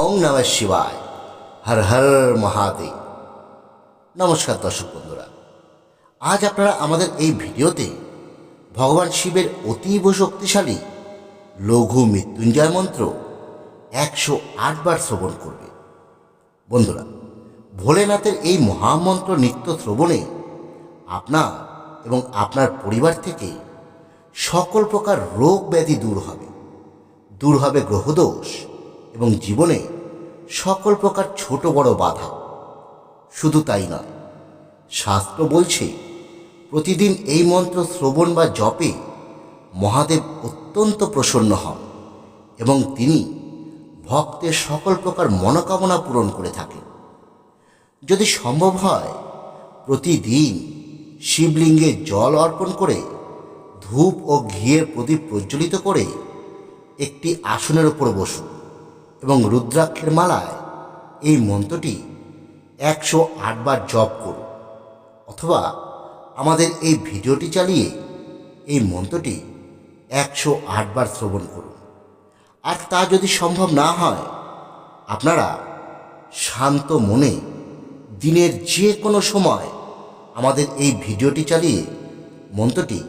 ওং নম শিবায়। হর হর মহাদেব। নমস্কার দর্শক বন্ধুরা। আজ আপনারা আমাদের এই ভিডিওতে ভগবান শিবের অতীব শক্তিশালী লঘু মৃত্যুঞ্জয় মন্ত্র একশো আটবার শ্রবণ করবে। বন্ধুরা, ভোলেনাথের এই মহামন্ত্র নিত্য শ্রবণে আপনার এবং আপনার পরিবার থেকে সকল প্রকার রোগ ব্যাধি দূর হবে। দূর হবে গ্রহদোষ এবং জীবনে সকল প্রকার ছোট বড় বাধা। শুধু তাই নয়, শাস্ত্র বলছে, প্রতিদিন এই মন্ত্র শ্রবণ বা জপে মহাদেব অত্যন্ত প্রসন্ন হন এবং তিনি ভক্তের সকল প্রকার মনোকামনা পূরণ করে থাকেন। যদি সম্ভব হয়, প্রতিদিন শিবলিঙ্গে জল অর্পণ করে ধূপ ও ঘিয়ের প্রদীপ প্রজ্বলিত করে একটি আসনের উপর বসুন। এবং রুদ্রাক্ষের মালায় এই মন্ত্রটি একশো আটবার জপ করুন। অথবা আমাদের এই ভিডিওটি চালিয়ে এই মন্ত্রটি একশো আটবার শ্রবণ করুন। আর তা যদি সম্ভব না হয়, আপনারা শান্ত মনে দিনের যে কোনো সময় আমাদের এই ভিডিওটি চালিয়ে মন্ত্রটি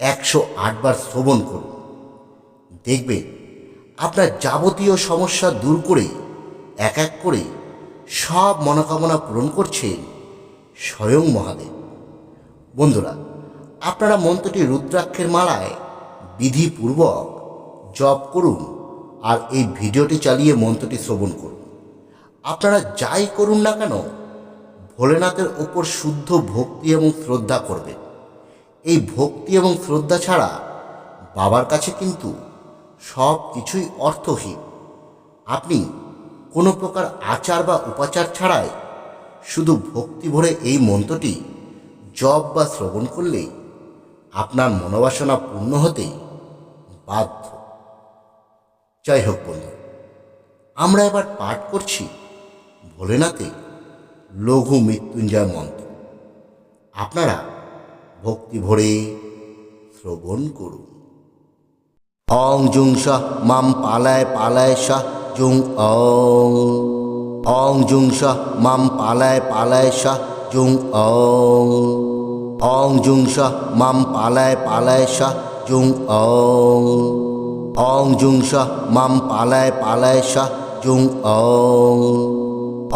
একশো আটবার শ্রবণ করুন। দেখবেন আপনার যাবতীয় সমস্যা দূর করে, এক এক করে সব মনোকামনা পূরণ করছেন স্বয়ং মহাদেব। বন্ধুরা, আপনারা মন্ত্রটি রুদ্রাক্ষের মালায় বিধিপূর্বক জপ করুন আর এই ভিডিওটি চালিয়ে মন্ত্রটি শ্রবণ করুন। আপনারা যাই করুন না কেন, ভোলেনাথের ওপর শুদ্ধ ভক্তি এবং শ্রদ্ধা করবেন। এই ভক্তি এবং শ্রদ্ধা ছাড়া বাবার কাছে কিন্তু সব কিছুই অর্থহীন। আপনি কোনো প্রকার আচার বা উপাচার ছাড়াই শুধু ভক্তি ভরে এই মন্ত্রটি জপ বা শ্রবণ করলেই আপনার মনোবাসনা পূর্ণ হতে বাধ্য। যাই হোক বন্ধু, আমরা এবার পাঠ করছি ভোলেনাথে লঘু মৃত্যুঞ্জয় মন্ত্র। আপনারা ভক্তি ভরে শ্রবণ করুন। অং জুং সা মাম পালায় পালায় সা জুং অং অং জুং সা মাম পালায় পালায় সা জুং অং অং জুং সা মাম পালায় পালায় সা জুং অং অং জুং সা মাম পালায় পালায় সা জুং অং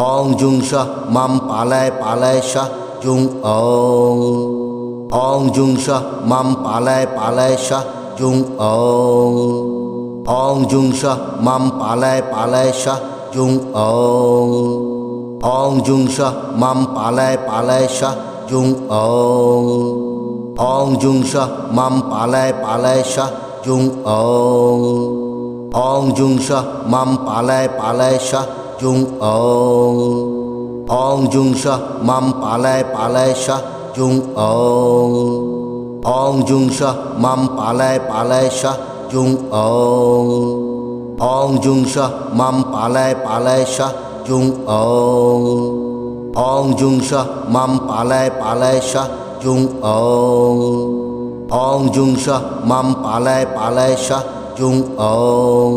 অং জুং সা মাম পালায় পালায় সা জুং অং অং জুং সা মাম পালায় পালায় সা জুং অং। অং জুং সা, মাম পালায় পালায় সা, জুং অং। অং জুং সা, মাম পালায় পালায় সা, জুং অং। অং জুং সা, মাম পালায় পালায় সা, জুং অং। অং জুং সা, মাম পালায় পালায় সা, জুং অং। অং জুং সা, মাম পালায় পালায় সা, জুং অং। অং জুং সা মাম পালায় পালায় সা জুং অং অং জুং সা মাম পালায় পালায় সা জুং অং অং জুং সা মাম পালায় পালায় সা জুং অং অং জুং সা মাম পালায় পালায় সা জুং অং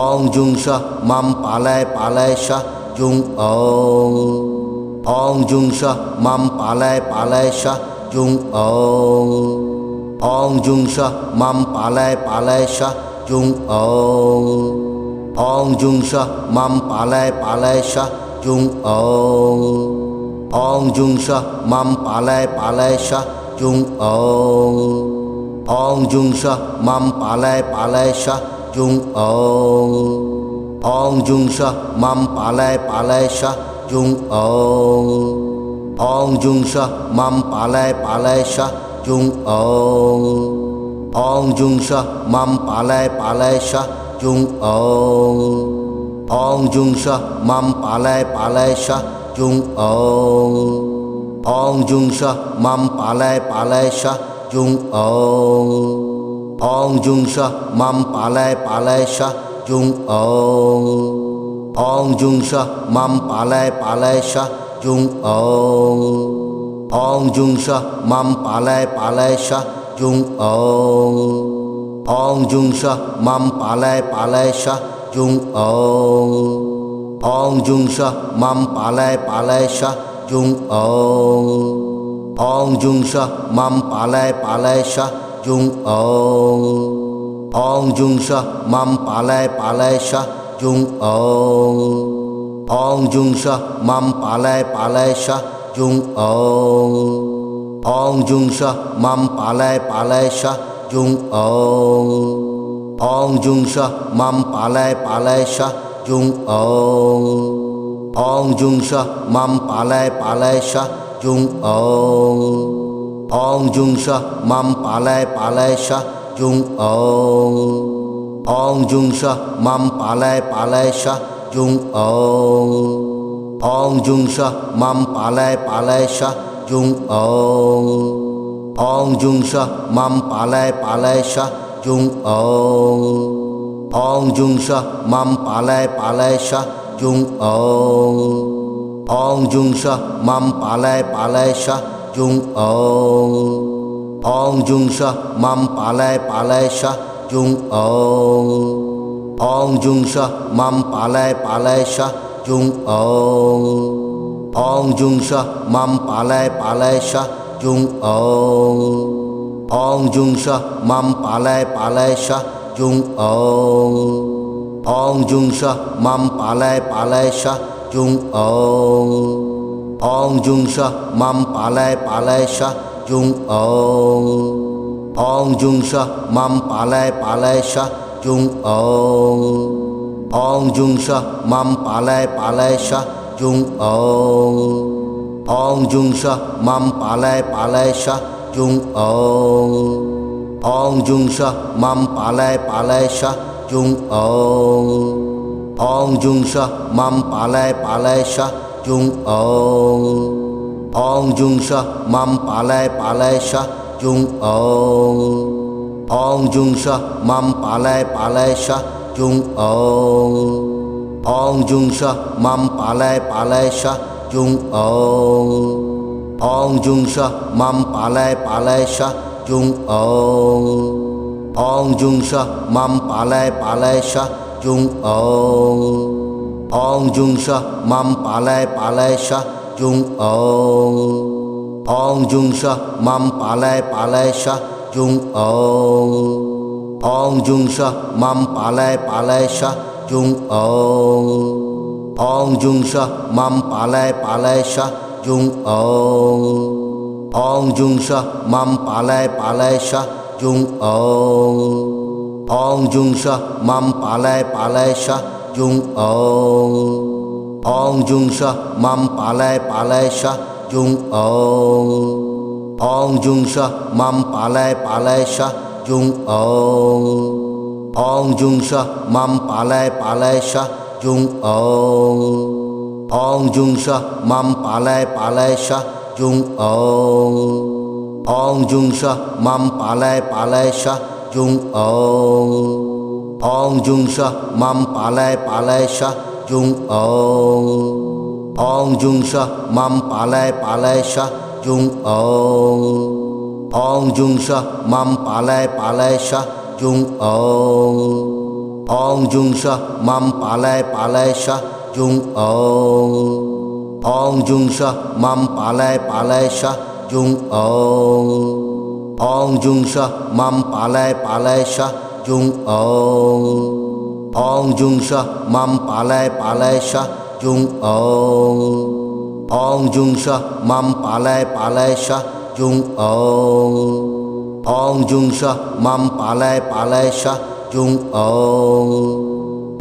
অং জুং সা মাম পালায় পালায় সা জুং অং অং জুং সা মাম পালায় পালায় সা জুং অং। অং জুং সা, মাম পালায় পালায় সা, জুং অং। অং জুং সা, মাম পালায় পালায় সা, জুং অং। অং জুং সা, মাম পালায় পালায় সা, জুং অং। অং জুং সা, মাম পালায় পালায় সা, জুং অং। অং জুং সা, মাম পালায় পালায় সা, জুং অং। অং জুং সা মাম পালায় পালায় সা জুং অং অং জুং সা মাম পালায় পালায় সা জুং অং অং জুং সা মাম পালায় পালায় সা জুং অং অং জুং সা মাম পালায় পালায় সা জুং অং অং জুং সা মাম পালায় পালায় সা জুং অং অং জুং সা মাম পালায় পালায় সা জুং অং অং জুং সা মাম পালায় পালায় সা জুং অং অং জুং সা মাম পালায় পালায় সা জুং অং অং জুং সা মাম পালায় পালায় সা জুং অং অং জুং সা মাম পালায় পালায় সা জুং অং অং জুং সা মাম পালায় পালায় সা জুং অং অং জুং সা মাম পালায় পালায় সা জুং অং অং জুং সা মাম পালায় পালায় সা জুং অং অং জুং সা মাম পালায় পালায় সা জুং অং অং জুং সা মাম পালায় পালায় সা জুং অং অং জুং সা মাম পালায় পালায় সা জুং অং অং জুং সা মাম পালায় পালায় সা জুং অং। অং জুং সা, মাম পালায় পালায় সা, জুং অং। অং জুং সা, মাম পালায় পালায় সা, জুং অং। অং জুং সা, মাম পালায় পালায় সা, জুং অং। অং জুং সা, মাম পালায় পালায় সা, জুং অং। অং জুং সা, মাম পালায় পালায় সা, জুং অং। অং জুং সা মাম পালায় পালায় সা জুং অং অং জুং সা মাম পালায় পালায় সা জুং অং অং জুং সা মাম পালায় পালায় সা জুং অং অং জুং সা মাম পালায় পালায় সা জুং অং অং জুং সা মাম পালায় পালায় সা জুং অং অং জুং সা মাম পালায় পালায় সা জুং অং অং জুং সা মাম পালায় পালায় সা জুং অং অং জুং সা মাম পালায় পালায় সা জুং অং অং জুং সা মাম পালায় পালায় সা জুং অং অং জুং সা মাম পালায় পালায় সা জুং অং অং জুং সা মাম পালায় পালায় সা জুং অং অং জুং সা মাম পালায় পালায় সা জুং অং অং জুং সা মাম পালায় পালায় সা জুং অং অং জুং সা মাম পালায় পালায় সা জুং অং অং জুং সা মাম পালায় পালায় সা জুং অং অং জুং সা মাম পালায় পালায় সা জুং অং অং জুং সা মাম পালায় পালায় সা জুং অং। অং জুং সা, মাম পালায় পালায় সা, জুং অং। অং জুং সা, মাম পালায় পালায় সা, জুং অং। অং জুং সা, মাম পালায় পালায় সা, জুং অং। অং জুং সা, মাম পালায় পালায় সা, জুং অং। অং জুং সা, মাম পালায় পালায় সা, জুং অং। অং জুং সা মাম পালায় পালায় সা জুং অং অং জুং সা মাম পালায় পালায় সা জুং অং অং জুং সা মাম পালায় পালায় সা জুং অং অং জুং সা মাম পালায় পালায় সা জুং অং অং জুং সা মাম পালায় পালায় সা জুং অং অং জুং সা মাম পালায় পালায় সা জুং অং। অং জুং সা, মাম পালায় পালায় সা, জুং অং। অং জুং সা, মাম পালায় পালায় সা, জুং অং। অং জুং সা, মাম পালায় পালায় সা, জুং অং। অং জুং সা, মাম পালায় পালায় সা, জুং অং। অং জুং সা, মাম পালায় পালায় সা, জুং অং। অং জুং সা মাম পালায় পালায় সা জুং অং অং জুং সা মাম পালায় পালায় সা জুং অং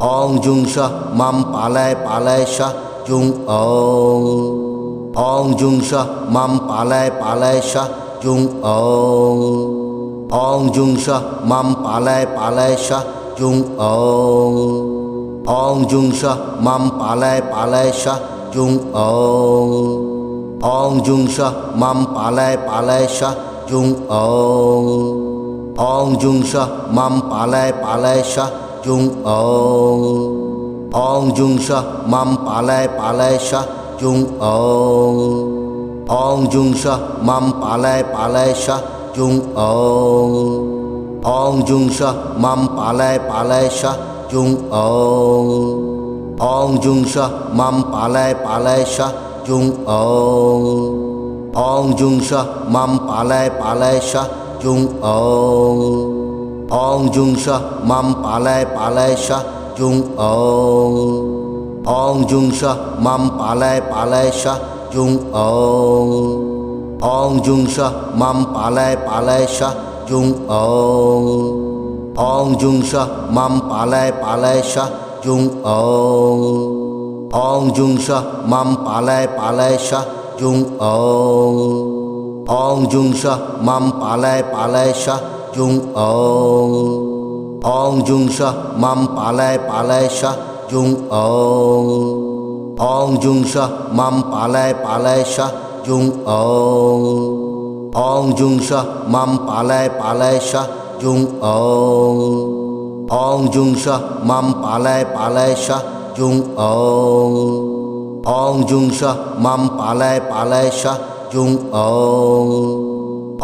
অং জুং সা মাম পালায় পালায় সা জুং অং অং জুং সা মাম পালায় পালায় সা জুং অং অং জুং সা মাম পালায় পালায় সা জুং অং অং জুং সা মাম পালায় পালায় সা জুং অং। অং জুং সা, মাম পালায় পালায় সা, জুং অং। অং জুং সা, মাম পালায় পালায় সা, জুং অং। অং জুং সা, মাম পালায় পালায় সা, জুং অং। অং জুং সা, মাম পালায় পালায় সা, জুং অং। অং জুং সা, মাম পালায় পালায় সা, জুং অং। অং জুং সা মাম পালায় পালায় সা জুং অং অং জুং সা মাম পালায় পালায় সা জুং অং অং জুং সা মাম পালায় পালায় সা জুং অং অং জুং সা মাম পালায় পালায় সা জুং অং অং জুং সা মাম পালায় পালায় সা জুং অং অং জুং সা মাম পালায় পালায় সা জুং অং। অং জুং সা, মাম পালায় পালায় সা, জুং অং। অং জুং সা, মাম পালায় পালায় সা, জুং অং। অং জুং সা, মাম পালায় পালায় সা, জুং অং। অং জুং সা, মাম পালায় পালায় সা, জুং অং। অং জুং সা, মাম পালায় পালায় সা, জুং অং। অং জুং সা মাম পালায় পালায় সা জুং অং অং জুং সা মাম পালায় পালায় সা জুং অং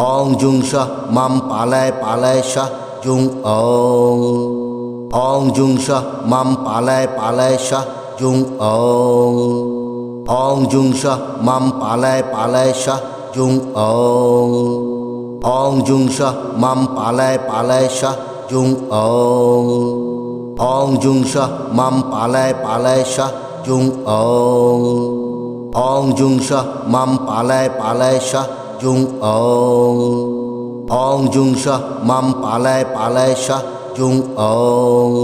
অং জুং সা মাম পালায় পালায় সা জুং অং অং জুং সা মাম পালায় পালায় সা জুং অং অং জুং সা মাম পালায় পালায় সা জুং অং অং জুং সা মাম পালায় পালায় সা জুং অং। অং জুং সহ মাম পালায় পালায় সহ জুং অং। অং জুং সহ মাম পালায় পালায় সহ জুং অং। অং জুং সহ মাম পালায় পালায় সহ জুং অং।